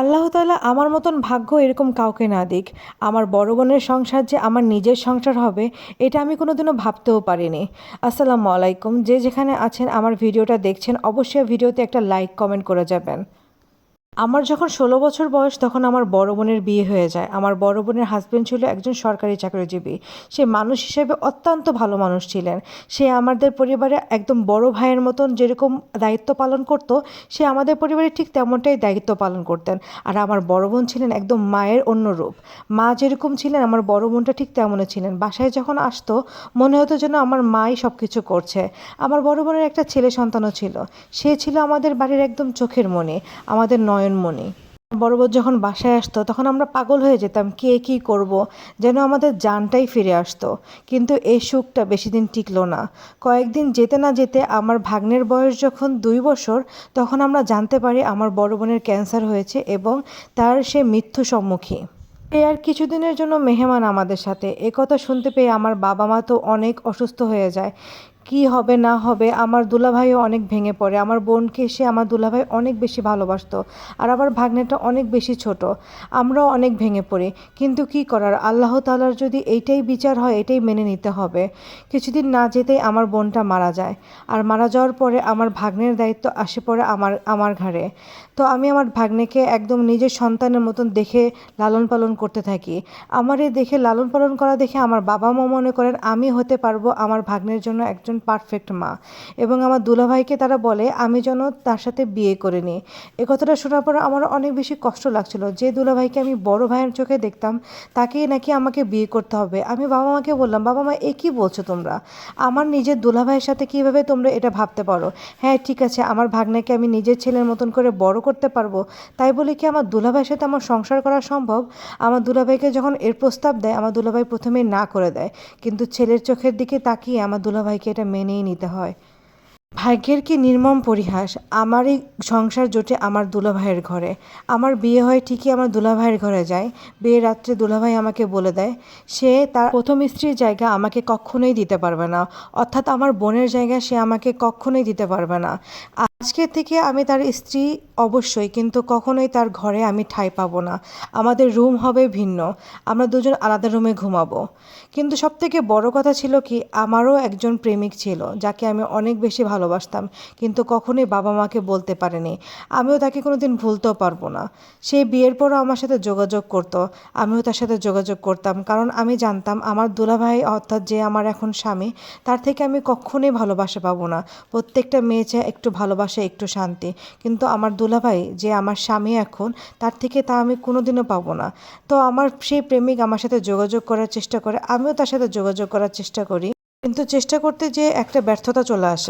আল্লাহ তাআলা আমার মতন ভাগ্য এরকম কাউকে না দিক। আমার বড় বোনের সংসার যে আমার নিজের সংসার হবে, এটা আমি কোনোদিনও ভাবতেও পারিনি। আসসালামু আলাইকুম। যে যেখানে আছেন, আমার ভিডিওটা দেখছেন, অবশ্যই ভিডিওতে একটা লাইক কমেন্ট করে যাবেন। আমার যখন ষোলো বছর বয়স, তখন আমার বড় বোনের বিয়ে হয়ে যায়। আমার বড় বোনের হাজব্যান্ড ছিল একজন সরকারি চাকরিজীবী। সে মানুষ হিসেবে অত্যন্ত ভালো মানুষ ছিলেন। সে আমাদের পরিবারে একদম বড় ভাইয়ের মতন যেরকম দায়িত্ব পালন করতো, সে আমাদের পরিবারে ঠিক তেমনটাই দায়িত্ব পালন করতেন। আর আমার বড় বোন ছিলেন একদম মায়ের অন্য রূপ। মা যেরকম ছিলেন, আমার বড় বোনটা ঠিক তেমনই ছিলেন। বাসায় যখন আসতো, মনে হতো যেন আমার মাই সব কিছু করছে। আমার বড় বোনের একটা ছেলে সন্তানও ছিল। সে ছিল আমাদের বাড়ির একদম চোখের মনে। আমাদের নয়নমণি বড় বোন যখন বাসায় আসতো, তখন আমরা পাগল হয়ে যেতাম, কে কী করব? যেন আমাদের জানটাই ফিরে আসতো। কিন্তু এই সুখটা বেশি দিন টিকলো না। কয়েকদিন যেতে না যেতে আমার ভাগ্নের বয়স যখন দুই বছর, তখন আমরা জানতে পারি আমার বড় বোনের ক্যান্সার হয়েছে এবং তার সে মৃত্যু সম্মুখী। এই আর কিছুদিনের জন্য মেহমান আমাদের সাথে। এ কথা শুনতে পেয়ে আমার বাবা মা তো অনেক অসুস্থ হয়ে যায়। কি হবে, না হবে, আমার দুলাভাইও অনেক ভেঙে পড়ে, আমার বোনকে সে আমার দুলাভাই অনেক বেশি ভালোবাসতো আর আমার ভাগ্নেটা অনেক বেশি ছোট, আমরাও অনেক ভেঙে পড়ি, কিন্তু কি করার? আল্লাহ তালার যদি এইটাই বিচার হয়, এটাই মেনে নিতে হবে। কিছুদিন না যেতেই আমার বোনটা মারা যায় আর মারা যাওয়ার পরে আমার ভাগ্নের দায়িত্ব আসে পড়ে আমার আমার ঘাড়ে। তো আমি আমার ভাগ্নেকে একদম নিজের সন্তানের মতন দেখে লালন পালন করতে থাকি। আমার এই দেখে লালন পালন করা দেখে আমার বাবা মা মনে করেন, আমি হতে পারব আমার ভাগ্নের জন্য একজন পারফেক্ট মা। এবং আমার দুলাভাইকে তারা বলে, আমি যেন তার সাথে বিয়ে করে নিই। এ কথাটা শোনার পর আমার অনেক বেশি কষ্ট লাগছিল। যে দুলাভাইকে আমি বড় ভাইয়ের চোখে দেখতাম, তাকেই নাকি আমাকে বিয়ে করতে হবে। আমি বাবা মাকে বললাম বাবা মা এ কী বলছো তোমরা? আমার নিজের দুলাভাইয়ের সাথে কীভাবে তোমরা এটা ভাবতে পারো? হ্যাঁ ঠিক আছে, আমার ভাগ্নাকে আমি নিজের ছেলের মতন করে বড় করতে পারব। তাই বলে কি আমার দুলাভাইয়ের সাথে আমার সংসার করা সম্ভব? আমার দুলাভাইকে যখন এর প্রস্তাব দেয়, আমার দুলাভাই প্রথমেই না করে দেয়। কিন্তু ছেলের চোখের দিকে তাকিয়ে আমার দুলাভাইকে এটা মেনেই নিতে হয়। ভাগ্যের কি নির্মম পরিহাস? আমার এই সংসার জোটে আমার দুলাভাইয়ের ঘরে। আমার বিয়ে হয় ঠিকই আমার দুলাভাইয়ের ঘরে যায়। বিয়ের রাত্রে দুলাভাই আমাকে বলে দেয়, সে তার প্রথম স্ত্রীর জায়গা আমাকে কখনোই দিতে পারবে না। অর্থাৎ আমার বোনের জায়গা সে আমাকে কখনোই দিতে পারবে না। আজকে থেকে আমি তার স্ত্রী অবশ্যই, কিন্তু কখনোই তার ঘরে আমি ঠাঁই পাবো না। আমাদের রুম হবে ভিন্ন। আমরা দুজন আলাদা রুমে ঘুমাবো। কিন্তু সবথেকে বড় কথা ছিল কি, আমারও একজন প্রেমিক ছিল, যাকে আমি অনেক বেশি ভালোবাসতাম, কিন্তু কখনোই বাবা মাকে বলতে পারেনি। আমিও তাকে কোনো দিন ভুলতেও পারব না। সে বিয়ের পরও আমার সাথে যোগাযোগ করতো, আমিও তার সাথে যোগাযোগ করতাম, কারণ আমি জানতাম আমার দুলাভাই, অর্থাৎ যে আমার এখন স্বামী, তার থেকে আমি কখনোই ভালোবাসা পাবো না। প্রত্যেকটা মেয়ে চায় একটু ভালোবাসা একটু শান্তি। কিন্তু আমার দুলাভাই, যে আমার স্বামী এখন, তার থেকে তা আমি কোনোদিনও পাবো না। তো আমার সেই প্রেমিক আমার সাথে যোগাযোগ করার চেষ্টা করে, আমিও তার সাথে যোগাযোগ করার চেষ্টা করি। কিন্তু চেষ্টা করতে যে একটা ব্যর্থতা চলে আসে।